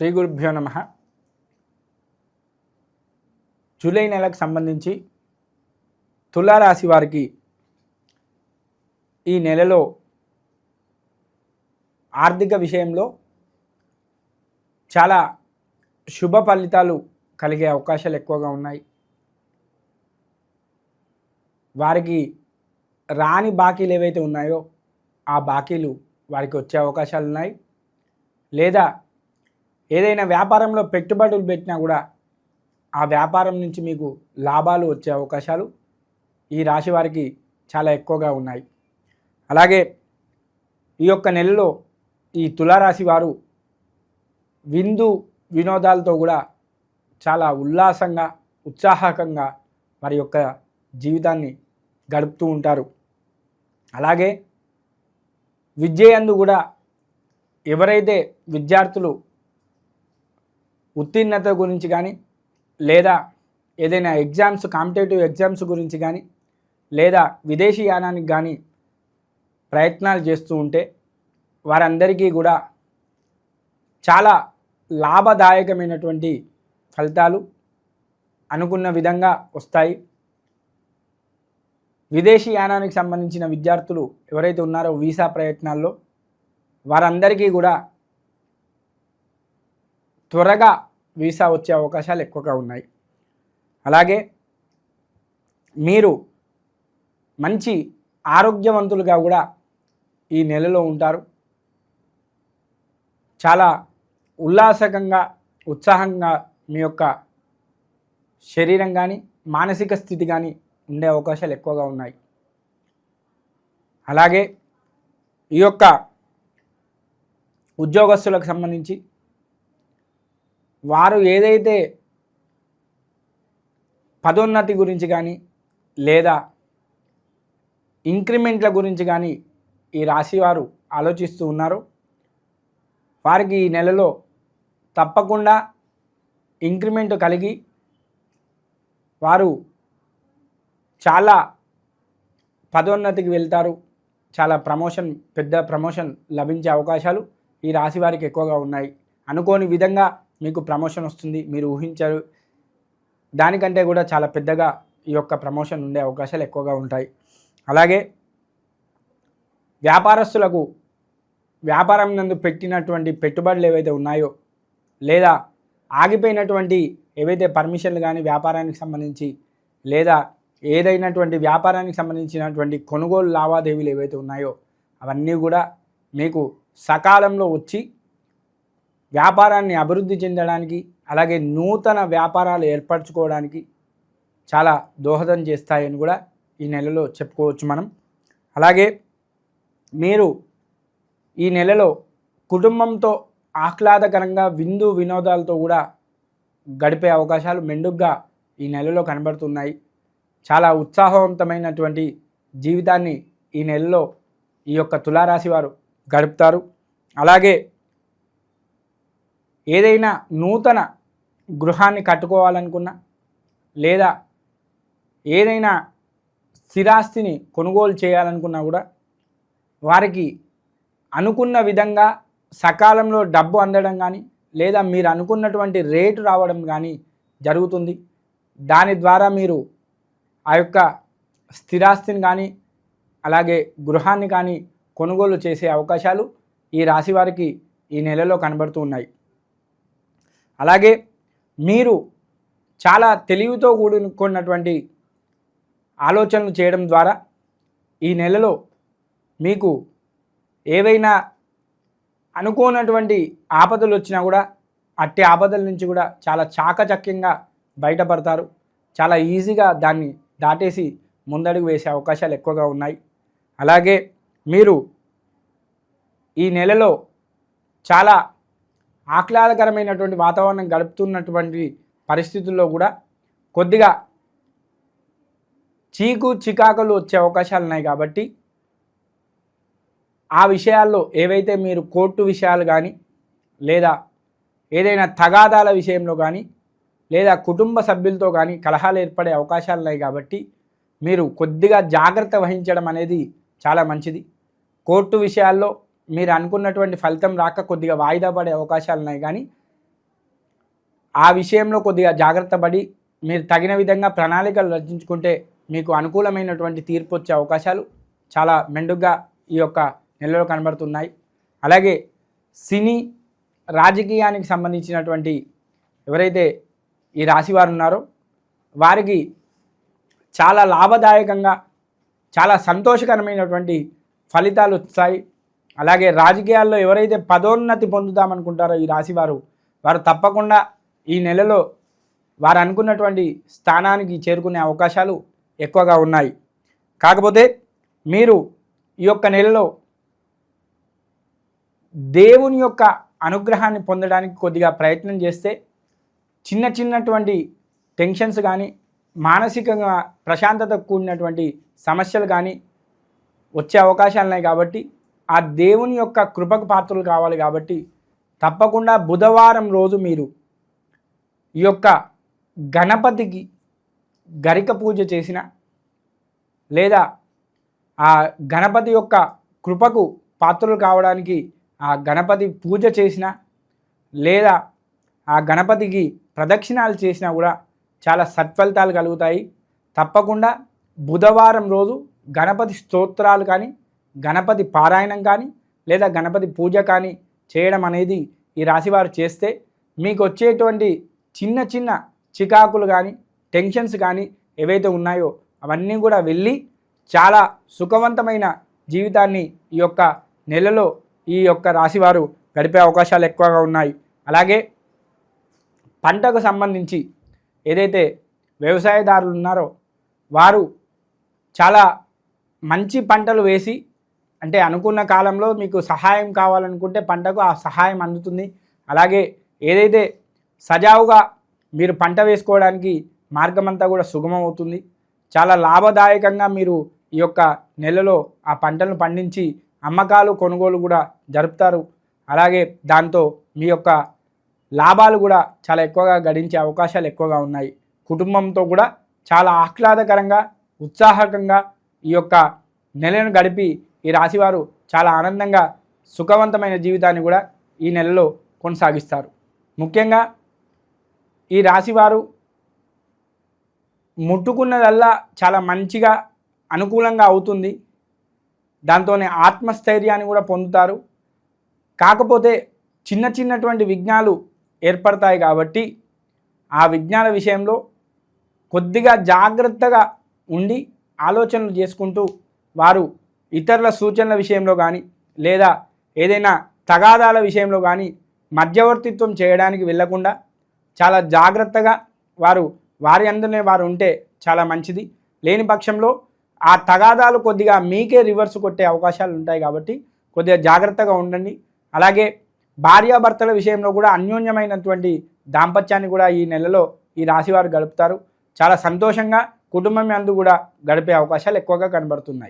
శ్రీ గురుభ్యో నమ. జూలై నెలకు సంబంధించి తులారాశి వారికి ఈ నెలలో ఆర్థిక విషయంలో చాలా శుభ ఫలితాలు కలిగే అవకాశాలు ఎక్కువగా ఉన్నాయి. వారికి రాని బాకీలు ఏవైతే ఉన్నాయో ఆ బాకీలు వారికి వచ్చే అవకాశాలు ఉన్నాయి. లేదా ఏదైనా వ్యాపారంలో పెట్టుబడులు పెట్టినా కూడా ఆ వ్యాపారం నుంచి మీకు లాభాలు వచ్చే అవకాశాలు ఈ రాశి వారికి చాలా ఎక్కువగా ఉన్నాయి. అలాగే ఈ యొక్క నెలలో ఈ తులారాశి వారు విందు వినోదాలతో కూడా చాలా ఉల్లాసంగా ఉత్సాహకంగా వారి యొక్క జీవితాన్ని గడుపుతూ ఉంటారు. అలాగే విద్యయందు కూడా ఎవరైతే విద్యార్థులు ఉత్తీర్ణత గురించి కానీ లేదా ఏదైనా ఎగ్జామ్స్ కాంపిటేటివ్ ఎగ్జామ్స్ గురించి కానీ లేదా విదేశీ యానానికి కానీ ప్రయత్నాలు చేస్తూ ఉంటే వారందరికీ కూడా చాలా లాభదాయకమైనటువంటి ఫలితాలు అనుకున్న విధంగా వస్తాయి. విదేశీ యానానికి సంబంధించిన విద్యార్థులు ఎవరైతే ఉన్నారో వీసా ప్రయత్నాల్లో వారందరికీ కూడా త్వరగా వీసా వచ్చే అవకాశాలు ఎక్కువగా ఉన్నాయి. అలాగే మీరు మంచి ఆరోగ్యవంతులుగా కూడా ఈ నెలలో ఉంటారు. చాలా ఉల్లాసకంగా ఉత్సాహంగా మీ యొక్క శరీరం కానీ మానసిక స్థితి కానీ ఉండే అవకాశాలు ఎక్కువగా ఉన్నాయి. అలాగే ఈ యొక్క ఉద్యోగస్తులకు సంబంధించి వారు ఏదైతే పదోన్నతి గురించి కానీ లేదా ఇంక్రిమెంట్ల గురించి కానీ ఈ రాశి వారు ఆలోచిస్తూ ఉన్నారు వారికి ఈ నెలలో తప్పకుండా ఇంక్రిమెంట్ కలిగి వారు చాలా పదోన్నతికి వెళ్తారు. చాలా ప్రమోషన్ పెద్ద ప్రమోషన్ లభించే అవకాశాలు ఈ రాశి వారికి ఎక్కువగా ఉన్నాయి. అనుకోని విధంగా మీకు ప్రమోషన్ వస్తుంది మీరు ఊహించారు. దానికంటే కూడా చాలా పెద్దగా ఈ యొక్క ప్రమోషన్ ఉండే అవకాశాలు ఎక్కువగా ఉంటాయి. అలాగే వ్యాపారస్తులకు వ్యాపారం నందు పెట్టినటువంటి పెట్టుబడులు ఏవైతే ఉన్నాయో లేదా ఆగిపోయినటువంటి ఏవైతే పర్మిషన్లు కానీ వ్యాపారానికి సంబంధించి లేదా ఏదైనటువంటి వ్యాపారానికి సంబంధించినటువంటి కొనుగోలు లావాదేవీలు ఏవైతే ఉన్నాయో అవన్నీ కూడా మీకు సకాలంలో వచ్చి వ్యాపారాన్ని అభివృద్ధి చెందడానికి అలాగే నూతన వ్యాపారాలు ఏర్పరచుకోవడానికి చాలా దోహదం చేస్తాయని కూడా ఈ నెలలో చెప్పుకోవచ్చు మనం. అలాగే మీరు ఈ నెలలో కుటుంబంతో ఆహ్లాదకరంగా విందు వినోదాలతో కూడా గడిపే అవకాశాలు మెండుగ్గా ఈ నెలలో కనబడుతున్నాయి. చాలా ఉత్సాహవంతమైనటువంటి జీవితాన్ని ఈ నెలలో ఈ యొక్క తులారాశి వారు గడుపుతారు. అలాగే ఏదైనా నూతన గృహాన్ని కట్టుకోవాలనుకున్నా లేదా ఏదైనా స్థిరాస్తిని కొనుగోలు చేయాలనుకున్నా కూడా వారికి అనుకున్న విధంగా సకాలంలో డబ్బు అందడం కానీ లేదా మీరు అనుకున్నటువంటి రేటు రావడం కానీ జరుగుతుంది. దాని ద్వారా మీరు ఆ యొక్క స్థిరాస్తిని కానీ అలాగే గృహాన్ని కానీ కొనుగోలు చేసే అవకాశాలు ఈ రాశి వారికి ఈ నెలలో కనబడుతూ ఉన్నాయి. అలాగే మీరు చాలా తెలివితో కూడుకున్నటువంటి ఆలోచనలు చేయడం ద్వారా ఈ నెలలో మీకు ఏవైనా అనుకోనటువంటి ఆపదలు వచ్చినా కూడా అట్టి ఆపదల నుంచి కూడా చాలా చాకచక్యంగా బయటపడతారు. చాలా ఈజీగా దాన్ని దాటేసి ముందడుగు వేసే అవకాశాలు ఎక్కువగా ఉన్నాయి. అలాగే మీరు ఈ నెలలో చాలా ఆహ్లాదకరమైనటువంటి వాతావరణం గడుపుతున్నటువంటి పరిస్థితుల్లో కూడా కొద్దిగా చీకు చికాకులు వచ్చే అవకాశాలు ఉన్నాయి కాబట్టి ఆ విషయాల్లో ఏవైతే మీరు కోర్టు విషయాలు కానీ లేదా ఏదైనా తగాదాల విషయంలో కానీ లేదా కుటుంబ సభ్యులతో కానీ కలహాలు ఏర్పడే అవకాశాలు ఉన్నాయి కాబట్టి మీరు కొద్దిగా జాగ్రత్త వహించడం అనేది చాలా మంచిది. కోర్టు విషయాల్లో మీరు అనుకున్నటువంటి ఫలితం రాక కొద్దిగా వాయిదా పడే అవకాశాలు ఉన్నాయి. కానీ ఆ విషయంలో కొద్దిగా జాగ్రత్త పడి మీరు తగిన విధంగా ప్రణాళికలు రచించుకుంటే మీకు అనుకూలమైనటువంటి తీర్పు వచ్చే అవకాశాలు చాలా మెండుగా ఈ యొక్క నెలలో కనబడుతున్నాయి. అలాగే సినీ రాజకీయానికి సంబంధించినటువంటి ఎవరైతే ఈ రాశి వారు ఉన్నారో వారికి చాలా లాభదాయకంగా చాలా సంతోషకరమైనటువంటి ఫలితాలు వస్తాయి. అలాగే రాజకీయాల్లో ఎవరైతే పదోన్నతి పొందుతామనుకుంటారో ఈ రాశి వారు వారు తప్పకుండా ఈ నెలలో వారు అనుకున్నటువంటి స్థానానికి చేరుకునే అవకాశాలు ఎక్కువగా ఉన్నాయి. కాకపోతే మీరు ఈ యొక్క నెలలో దేవుని యొక్క అనుగ్రహాన్ని పొందడానికి కొద్దిగా ప్రయత్నం చేస్తే చిన్న చిన్నటువంటి టెన్షన్స్ కానీ మానసికంగా ప్రశాంతత కూడినటువంటి సమస్యలు కానీ వచ్చే అవకాశాలు ఉన్నాయి కాబట్టి ఆ దేవుని యొక్క కృపకు పాత్రలు కావాలి కాబట్టి తప్పకుండా బుధవారం రోజు మీరు ఈ యొక్క గణపతికి గరిక పూజ చేసిన లేదా ఆ గణపతి యొక్క కృపకు పాత్రలు కావడానికి ఆ గణపతి పూజ చేసిన లేదా ఆ గణపతికి ప్రదక్షిణాలు చేసినా కూడా చాలా సత్ఫలితాలు కలుగుతాయి. తప్పకుండా బుధవారం రోజు గణపతి స్తోత్రాలు కానీ గణపతి పారాయణం కానీ లేదా గణపతి పూజ కానీ చేయడం అనేది ఈ రాశివారు చేస్తే మీకు వచ్చేటువంటి చిన్న చిన్న చికాకులు కానీ టెన్షన్స్ కానీ ఏవైతే ఉన్నాయో అవన్నీ కూడా వెళ్ళి చాలా సుఖవంతమైన జీవితాన్ని ఈ యొక్క నెలలో ఈ యొక్క రాశివారు గడిపే అవకాశాలు ఎక్కువగా ఉన్నాయి. అలాగే పంటకు సంబంధించి ఏదైతే వ్యవసాయదారులు ఉన్నారో వారు చాలా మంచి పంటలు వేసి అంటే అనుకున్న కాలంలో మీకు సహాయం కావాలనుకుంటే పంటకు ఆ సహాయం అందుతుంది. అలాగే ఏదైతే సజావుగా మీరు పంట వేసుకోవడానికి మార్గం అంతా కూడా సుగమమవుతుంది. చాలా లాభదాయకంగా మీరు ఈ యొక్క నెలలో ఆ పంటలను పండించి అమ్మకాలు కొనుగోలు కూడా జరుపుతారు. అలాగే దాంతో మీ యొక్క లాభాలు కూడా చాలా ఎక్కువగా గడించే అవకాశాలు ఎక్కువగా ఉన్నాయి. కుటుంబంతో కూడా చాలా ఆహ్లాదకరంగా ఉత్సాహకంగా ఈ యొక్క నెలను గడిపి ఈ రాశివారు చాలా ఆనందంగా సుఖవంతమైన జీవితాన్ని కూడా ఈ నెలలో కొనసాగిస్తారు. ముఖ్యంగా ఈ రాశివారు ముట్టుకున్నదల్లా చాలా మంచిగా అనుకూలంగా అవుతుంది. దాంతోనే ఆత్మస్థైర్యాన్ని కూడా పొందుతారు. కాకపోతే చిన్న చిన్నటువంటి విఘ్నాలు ఏర్పడతాయి కాబట్టి ఆ విజ్ఞాన విషయంలో కొద్దిగా జాగ్రత్తగా ఉండి ఆలోచనలు చేసుకుంటూ వారు ఇతరుల సూచనల విషయంలో కానీ లేదా ఏదైనా తగాదాల విషయంలో కానీ మధ్యవర్తిత్వం చేయడానికి వెళ్ళకుండా చాలా జాగ్రత్తగా వారు వారి అందరినే వారు ఉంటే చాలా మంచిది. లేని పక్షంలో ఆ తగాదాలు కొద్దిగా మీకే రివర్స్ కొట్టే అవకాశాలు ఉంటాయి కాబట్టి కొద్దిగా జాగ్రత్తగా ఉండండి. అలాగే భార్యాభర్తల విషయంలో కూడా అన్యోన్యమైనటువంటి దాంపత్యాన్ని కూడా ఈ నెలలో ఈ రాశివారు గడుపుతారు. చాలా సంతోషంగా కుటుంబం అందు కూడా గడిపే అవకాశాలు ఎక్కువగా కనబడుతున్నాయి.